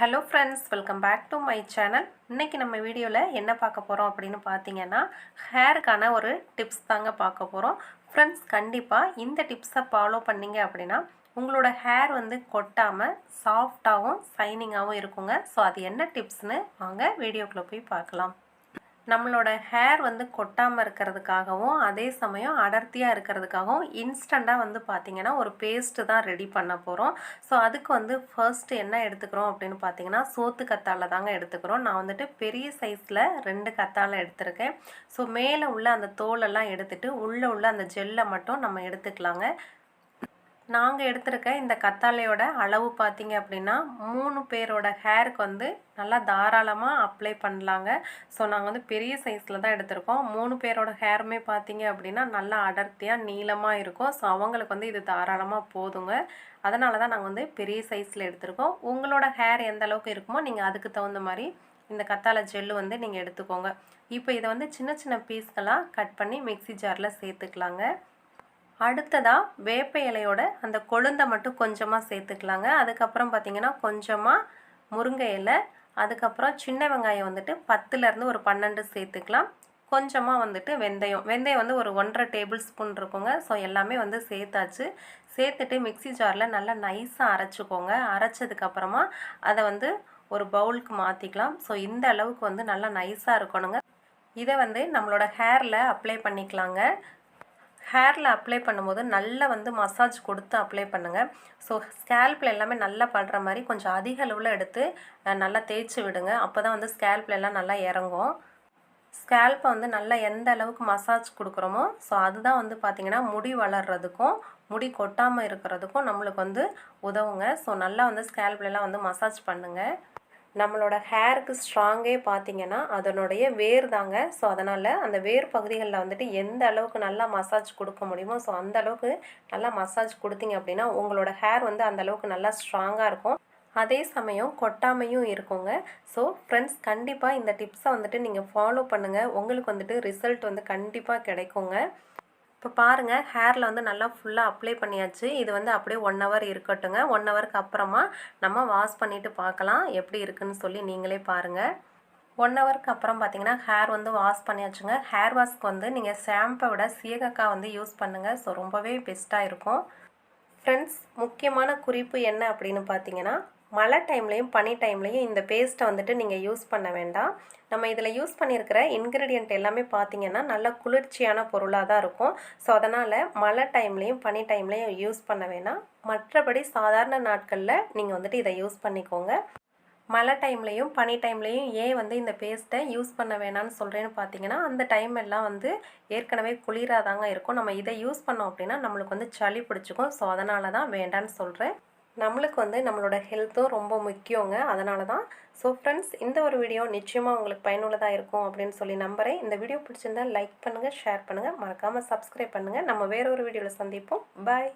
Hello friends welcome back to my channel. இன்றைக்கி நம்ம வீடியோவில் என்ன பார்க்க போகிறோம் அப்படின்னு பார்த்தீங்கன்னா ஹேருக்கான ஒரு டிப்ஸ் தாங்க பார்க்க போகிறோம் ஃப்ரெண்ட்ஸ் கண்டிப்பாக இந்த டிப்ஸை ஃபாலோ பண்ணிங்க அப்படின்னா உங்களோட ஹேர் வந்து கொட்டாமல் சாஃப்டாகவும் ஷைனிங்காகவும் இருக்குங்க. ஸோ அது என்ன டிப்ஸ்னு வாங்க வீடியோக்குள்ளே போய் பார்க்கலாம். நம்மளோட ஹேர் வந்து கொட்டாமல் இருக்கிறதுக்காகவும் அதே சமயம் அடர்த்தியாக இருக்கிறதுக்காகவும் இன்ஸ்டண்ட்டாக வந்து பார்த்திங்கன்னா ஒரு பேஸ்ட்டு தான் ரெடி பண்ண போகிறோம் ஸோ அதுக்கு வந்து ஃபர்ஸ்ட்டு என்ன எடுத்துக்கிறோம் அப்படின்னு பார்த்தீங்கன்னா சோத்து கத்தாழை தாங்க எடுத்துக்கிறோம். நான் வந்துட்டு பெரிய சைஸில் ரெண்டு கத்தாழை எடுத்திருக்கேன். ஸோ மேலே உள்ள அந்த தோலெல்லாம் எடுத்துகிட்டு உள்ளே உள்ள அந்த ஜெல்லை மட்டும் நம்ம எடுத்துக்கலாங்க. நாங்கள் எடுத்திருக்க இந்த கத்தாழையோட அளவு பார்த்தீங்க அப்படின்னா மூணு பேரோட ஹேருக்கு வந்து நல்லா தாராளமாக அப்ளை பண்ணலாங்க. ஸோ நாங்கள் வந்து பெரிய சைஸில் தான் எடுத்திருக்கோம். மூணு பேரோட ஹேருமே பார்த்தீங்க அப்படின்னா நல்லா அடர்த்தியாக நீளமாக இருக்கும். ஸோ அவங்களுக்கு வந்து இது தாராளமாக போதுங்க. அதனால தான் நாங்கள் வந்து பெரிய சைஸில் எடுத்திருக்கோம். உங்களோட ஹேர் எந்த அளவுக்கு இருக்குமோ நீங்கள் அதுக்கு தகுந்த மாதிரி இந்த கத்தாழை ஜெல்லு வந்து நீங்கள் எடுத்துக்கோங்க. இப்போ இதை வந்து சின்ன சின்ன பீஸ்களாக கட் பண்ணி மிக்சி ஜாரில் சேர்த்துக்கலாங்க. அடுத்ததாக வேப்ப இலையோட அந்த கொழுந்தை மட்டும் கொஞ்சமாக சேர்த்துக்கலாங்க. அதுக்கப்புறம் பார்த்திங்கன்னா கொஞ்சமாக முருங்கை இலை அதுக்கப்புறம் சின்ன வெங்காயம் வந்துட்டு பத்துலேருந்து ஒரு பன்னெண்டு சேர்த்துக்கலாம். கொஞ்சமாக வந்துட்டு வெந்தயம். வெந்தயம் வந்து ஒரு ஒன்றரை டேபிள் ஸ்பூன் இருக்குங்க. ஸோ எல்லாமே வந்து சேர்த்தாச்சு. சேர்த்துட்டு மிக்சி ஜாரில் நல்லா நைஸாக அரைச்சிக்கோங்க. அரைச்சதுக்கப்புறமா அதை வந்து ஒரு பவுலுக்கு மாற்றிக்கலாம் ஸோ இந்த அளவுக்கு வந்து நல்லா நைஸாக இருக்கணுங்க. இதை வந்து நம்மளோட ஹேரில் அப்ளை பண்ணிக்கலாங்க. ஹேரில் அப்ளை பண்ணும்போது நல்லா வந்து மசாஜ் கொடுத்து அப்ளை பண்ணுங்கள் ஸோ ஸ்கேல்பில் எல்லாமே நல்லா படுற மாதிரி கொஞ்சம் அதிக அளவில் எடுத்து நல்லா தேய்ச்சி விடுங்க. அப்போ தான் வந்து ஸ்கேல்பில் எல்லாம் நல்லா இறங்கும். ஸ்கேல்ப்பை வந்து நல்லா எந்த அளவுக்கு மசாஜ் கொடுக்குறோமோ ஸோ அதுதான் வந்து பார்த்திங்கன்னா முடி வளர்கிறதுக்கும் முடி கொட்டாமல் இருக்கிறதுக்கும் நம்மளுக்கு வந்து உதவுங்க. ஸோ நல்லா வந்து ஸ்கேல்ப்லலாம் வந்து மசாஜ் பண்ணுங்கள் நம்மளோட ஹேருக்கு ஸ்ட்ராங்கே பார்த்தீங்கன்னா அதனுடைய வேர் தாங்க. ஸோ அதனால் அந்த வேர் பகுதிகளில் வந்துட்டு எந்த அளவுக்கு நல்லா மசாஜ் கொடுக்க முடியுமோ ஸோ அந்த அளவுக்கு நல்லா மசாஜ் கொடுத்தீங்க அப்படின்னா உங்களோட ஹேர் வந்து அந்த அளவுக்கு நல்லா ஸ்ட்ராங்காக இருக்கும். அதே சமயம் கொட்டாமையும் இருக்குங்க. ஸோ ஃப்ரெண்ட்ஸ் கண்டிப்பாக இந்த டிப்ஸை வந்துட்டு நீங்கள் ஃபாலோ பண்ணுங்கள் உங்களுக்கு வந்துட்டு ரிசல்ட் வந்து கண்டிப்பாக கிடைக்குங்க. இப்போ பாருங்கள் ஹேரில் வந்து நல்லா ஃபுல்லாக அப்ளை பண்ணியாச்சு. இது வந்து அப்படியே ஒன் ஹவர் இருக்கட்டுங்க. ஒன் ஹவருக்கு அப்புறமா நம்ம வாஷ் பண்ணிவிட்டு பார்க்கலாம் எப்படி இருக்குன்னு சொல்லி நீங்களே பாருங்கள் ஒன் ஹவருக்கு அப்புறம் பார்த்தீங்கன்னா ஹேர் வந்து வாஷ் பண்ணியாச்சுங்க. ஹேர் வாஷ்க்கு வந்து நீங்கள் ஷாம்பை விட சீகக்காய் வந்து யூஸ் பண்ணுங்கள் ஸோ ரொம்பவே பெஸ்ட்டாக இருக்கும். ஃப்ரெண்ட்ஸ் முக்கியமான குறிப்பு என்ன அப்படின்னு பார்த்தீங்கன்னா மழை டைம்லேயும் பனி டைம்லேயும் இந்த பேஸ்ட்டை வந்துட்டு நீங்கள் யூஸ் பண்ண வேண்டாம். நம்ம இதில் யூஸ் பண்ணியிருக்கிற இன்க்ரீடியண்ட் எல்லாமே பார்த்தீங்கன்னா நல்ல குளிர்ச்சியான பொருளாக தான் இருக்கும். ஸோ அதனால் மழை டைம்லேயும் பனி டைம்லேயும் யூஸ் பண்ண வேணாம். மற்றபடி சாதாரண நாட்களில் நீங்கள் வந்துட்டு இதை யூஸ் பண்ணிக்கோங்க. மழை டைம்லேயும் பனி டைம்லேயும் ஏன் வந்து இந்த பேஸ்ட்டை யூஸ் பண்ண வேணாம்னு சொல்கிறேன்னு பார்த்தீங்கன்னா அந்த டைம் எல்லாம் வந்து ஏற்கனவே குளிராக தாங்க இருக்கும். நம்ம இதை யூஸ் பண்ணோம் அப்படின்னா நம்மளுக்கு வந்து சளி பிடிச்சிக்கும். ஸோ அதனால தான் வேண்டான்னு சொல்கிறேன் நம்மளுக்கு வந்து நம்மளோட ஹெல்த்தும் ரொம்ப முக்கியங்க. அதனால தான். ஸோ ஃப்ரெண்ட்ஸ் இந்த ஒரு வீடியோ நிச்சயமாக உங்களுக்கு பயனுள்ளதாக இருக்கும் அப்படின்னு சொல்லி நம்புகிறேன் இந்த வீடியோ பிடிச்சிருந்தால் லைக் பண்ணுங்கள் ஷேர் பண்ணுங்கள் மறக்காமல் சப்ஸ்கிரைப் பண்ணுங்கள் நம்ம வேற ஒரு வீடியோவில் சந்திப்போம். பாய்